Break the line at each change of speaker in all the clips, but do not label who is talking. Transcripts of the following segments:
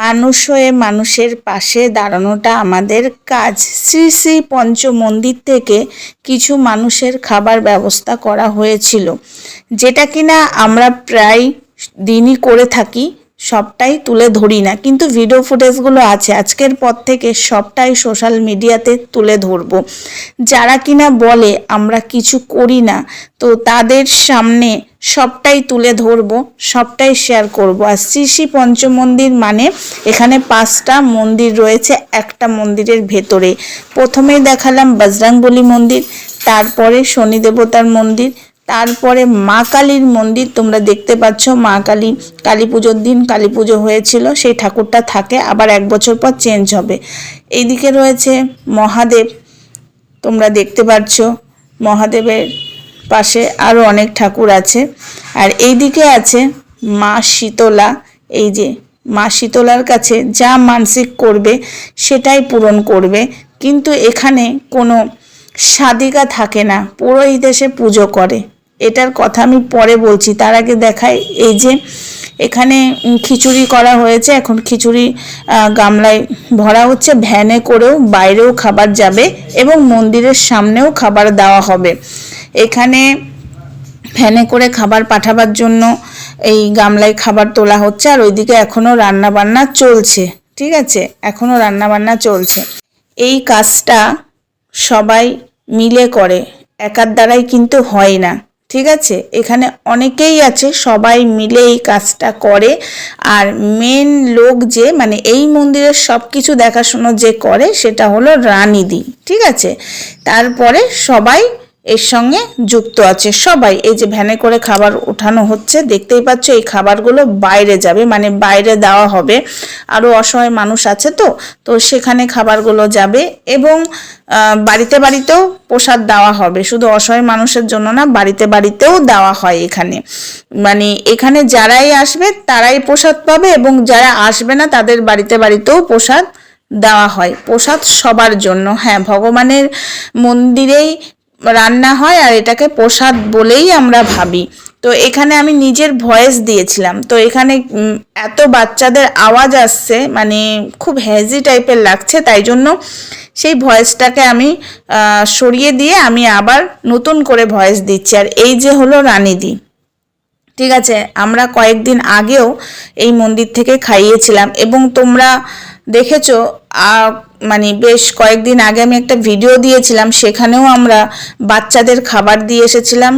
মানুষ হয়ে মানুষের পাশে দাঁড়ানোটা আমাদের কাজ। শ্রী শ্রী পঞ্চমন্দির থেকে কিছু মানুষের খাবার ব্যবস্থা করা হয়েছিল, যেটা কিনা আমরা প্রায় দিনই করে থাকি। সবটাই তুলে ধরি না, কিন্তু ভিডিও ফুটেজগুলো আছে, আজকের পর থেকে সবটাই সোশ্যাল মিডিয়াতে তুলে ধরবো। যারা কিনা বলে আমরা কিছু করি না, তো তাদের সামনে সবটাই তুলে ধরবো, সবটাই শেয়ার করব। আর শ্রী শ্রী পঞ্চমন্দির মানে এখানে পাঁচটা মন্দির রয়েছে, একটা মন্দিরের ভেতরে। প্রথমেই দেখালাম বজরংবলী মন্দির, তারপরে শনি দেবতার মন্দির তারপরে মা কালীর মন্দির তোমরা দেখতে পাচ্ছ। মা কালী কালী পুজোর দিন কালী পুজো হয়েছিল, সেই ঠাকুরটা থাকে, আবার এক বছর পর চেঞ্জ হবে। এইদিকে রয়েছে মহাদেব, তোমরা দেখতে পাচ্ছ। মহাদেবের পাশে আরও অনেক ঠাকুর আছে। আর এইদিকে আছে মা শীতলা, এই যে মা শীতলার কাছে যা মানসিক করবে, সেটাই পূরণ করবে। কিন্তু এখানে কোনো সাদিকা থাকে না, পুরোহিত এসে পুজো করে। এটার কথা আমি পরে বলছি। তার আগে দেখাই, এই যে এখানে খিচুড়ি করা হয়েছে, এখন খিচুড়ি গামলায় ভরা হচ্ছে, ভ্যানে করেও বাইরেও খাবার যাবে এবং মন্দিরের সামনেও খাবার দেওয়া হবে। এখানে ভ্যানে করে খাবার পাঠাবার জন্য এই গামলায় খাবার তোলা হচ্ছে, আর ওইদিকে এখনও রান্নাবান্না চলছে, ঠিক আছে? এখনও রান্নাবান্না চলছে। এই কাজটা সবাই মিলে করে, একার দ্বারাই কিন্তু হয় না। ঠিক আছে? এখানে অনেকেই আছে, সবাই মিলে এই কাজটা করে। আর মেন লোক যে মানে এই মন্দিরের সব কিছু দেখাশুনো যে করে, সেটা হলো রানিদি, ঠিক আছে? তারপরে সবাই এর সঙ্গে যুক্ত আছে। সবাই, এই যে ভ্যানে করে খাবার ওঠানো হচ্ছে, দেখতেই পাচ্ছ এই খাবারগুলো বাইরে যাবে মানে বাইরে দেওয়া হবে। আরও অসহায় মানুষ আছে তো তো সেখানে খাবারগুলো যাবে এবং বাড়িতে বাড়িতেও প্রসাদ দেওয়া হবে। শুধু অসহায় মানুষের জন্য না, বাড়িতে বাড়িতেও দেওয়া হয় এখানে। মানে এখানে যারাই আসবে, তারাই প্রসাদ পাবে এবং যারা আসবে না, তাদের বাড়িতে বাড়িতেও প্রসাদ দেওয়া হয়। প্রসাদ সবার জন্য। হ্যাঁ ভগবানের মন্দিরেই রান্না হয় আর এটাকে প্রসাদ বলেই আমরা ভাবি। তো এখানে আমি নিজের ভয়েস দিয়েছিলাম। তো এখানে এত বাচ্চাদের আওয়াজ আসছে মানে খুব হ্যাজি টাইপের লাগছে, তাই জন্য সেই ভয়েসটাকে আমি সরিয়ে দিয়ে আমি আবার নতুন করে ভয়েস দিচ্ছি। আর এই যে হলো রানীদি। ঠিক আছে, আমরা কয়েকদিন আগেও এই মন্দির থেকে খাইয়েছিলাম এবং তোমরা দেখেছ? মানে বেশ কয়েকদিন আগে আমি একটা ভিডিও দিয়েছিলাম, সেখানেও আমরা বাচ্চাদের খাবার দিয়ে এসেছিলাম।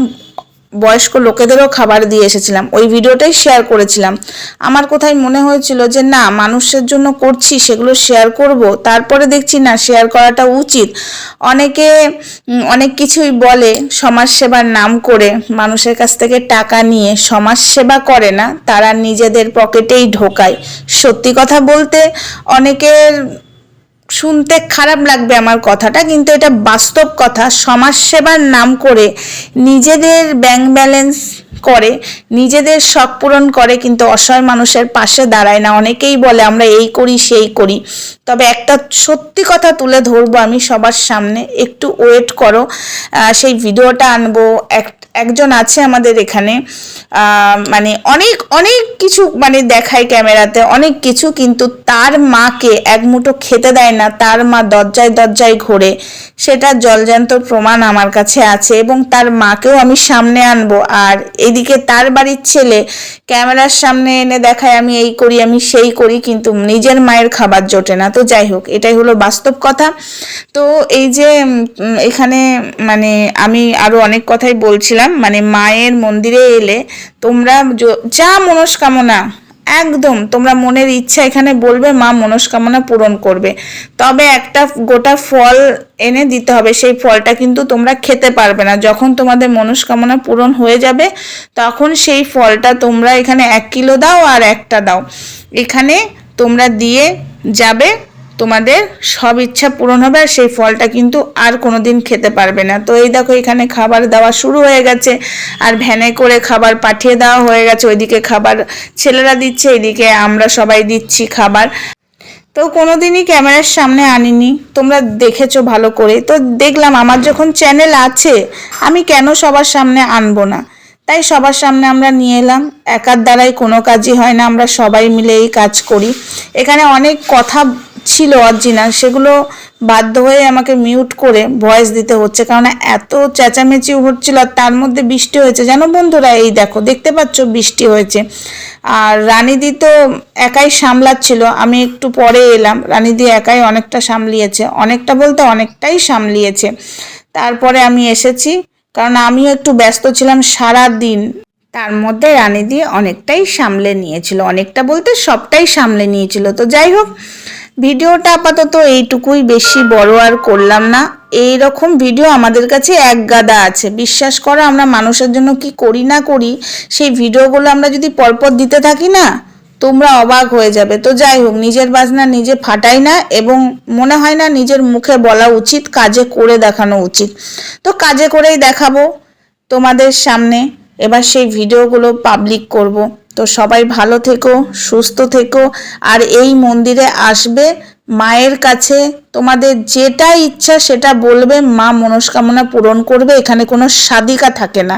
বয়স্ক লোকেদেরও খাবার দিয়ে এসেছিলাম। ওই ভিডিওটাই শেয়ার করেছিলাম। আমার কোথায় মনে হয়েছিল যে, না, মানুষের জন্য করছি, সেগুলো শেয়ার করব। তারপরে দেখছি, না শেয়ার করাটা উচিত। অনেকে অনেক কিছুই বলে সমাজসেবার নাম করে, মানুষের কাছ থেকে টাকা নিয়ে। সমাজসেবা করে না, তারা নিজেদের পকেটেই ঢোকায়। সত্যি কথা বলতে, অনেকের শুনতে খারাপ লাগবে আমার কথাটা, কিন্তু এটা বাস্তব কথা। সমাজসেবার নাম করে নিজেদের ব্যাংক ব্যালেন্স করে, নিজেদের শখ পূরণ করে, কিন্তু অসহায় মানুষের পাশে দাঁড়ায় না। অনেকেই বলে, আমরা এই করি, সেই করি। তবে একটা সত্যি কথা তুলে ধরবো আমি সবার সামনে। একটু ওয়েট করো। সেই ভিডিওটা আনব, এক একজন আছে আমাদের এখানে মানে অনেক অনেক কিছু মানে দেখায় ক্যামেরাতে, অনেক কিছু, কিন্তু তার মাকে এক মুঠো খেতে দেয় না, তার মা দরজায় দরজায় ঘোরে। সেটা জলজান্ত প্রমাণ আমার কাছে আছে এবং তার মাকেও আমি সামনে আনব। আর এদিকে তার বাড়ির ছেলে ক্যামেরার সামনে এনে দেখায়, আমি এই করি, আমি সেই করি। কিন্তু নিজের মায়ের খাবার জোটে না। তো যাই হোক, এটাই হলো বাস্তব কথা। তো এই যে এখানে মানে আমি আরও অনেক কথাই বলছিলাম। মানে মায়ের মন্দিরে এলে তোমরা যা মনস্কামনা, একদম তোমরা মনের ইচ্ছা এখানে বলবে, মা মনস্কামনা পূরণ করবে। তবে একটা গোটা ফল এনে দিতে হবে, সেই ফলটা কিন্তু তোমরা খেতে পারবে না। যখন তোমাদের মনস্কামনা পূরণ হয়ে যাবে, তখন সেই ফলটা তোমরা এখানে এক কিলো দাও আর একটা দাও। এখানে তোমরা দিয়ে যাবে তোমাদের সব ইচ্ছা পূরণ হবে আর সেই ফলটা কিন্তু আর কোনোদিন খেতে পারবে না। তো এই দেখো এখানে খাবার দেওয়া শুরু হয়ে গেছে আর ভ্যানে করে খাবার পাঠিয়ে দেওয়া হয়ে গেছে। ওইদিকে খাবার ছেলেরা দিচ্ছে, এদিকে আমরা সবাই দিচ্ছি খাবার। তো কোনোদিনই ক্যামেরার সামনে আনিনি। তোমরা দেখেছ ভালো করে। তো দেখলাম আমার যখন চ্যানেল আছে, আমি কেন সবার সামনে আনব না? তাই সবার সামনে আমরা নিয়ে এলাম। একার দ্বারাই কোনো কাজই হয় না। আমরা সবাই মিলে এই কাজ করি। এখানে অনেক কথা ছিল অরিজিনাল, সেগুলো বাধ্য হয়ে আমাকে মিউট করে ভয়েস দিতে হচ্ছে। কারণ এত চেঁচামেচি হচ্ছিল আর তার মধ্যে বৃষ্টি হয়েছে। জানো বন্ধুরা, এই দেখো, দেখতে পাচ্ছ বৃষ্টি হয়েছে। আর রানীদি তো একাই সামলাচ্ছিল। আমি একটু পরে এলাম। রানীদি একাই অনেকটা সামলিয়েছে। অনেকটা বলতে অনেকটাই সামলিয়েছে। তারপরে আমি এসেছি। কারণ আমিও একটু ব্যস্ত ছিলাম সারা দিন তার মধ্যে রানীদি অনেকটাই সামলে নিয়েছিল। অনেকটা বলতে সবটাই সামলে নিয়েছিল। তো যাই হোক ভিডিওটা আপাতত এইটুকুই, বেশি বড় আর করলাম না। এই রকম ভিডিও আমাদের কাছে এক গাদা আছে। বিশ্বাস করো, আমরা মানুষের জন্য কি করি না করি, সেই ভিডিওগুলো আমরা যদি পরপর দিতে থাকি না, তোমরা অবাক হয়ে যাবে। তো যাই হোক, নিজের বাজনা নিজে ফাটাই না এবং মনে হয় না নিজের মুখে বলা উচিত, কাজে করে দেখানো উচিত। তো কাজে করেই দেখাবো তোমাদের সামনে। এবার সেই ভিডিওগুলো পাবলিক করব। তো সবাই ভালো থেকো, সুস্থ থেকো। আর এই মন্দিরে আসবে মায়ের কাছে তোমাদের যেটা ইচ্ছা সেটা বলবে, মা মনস্কামনা পূরণ করবে, এখানে কোনো সাদিকা থাকে না।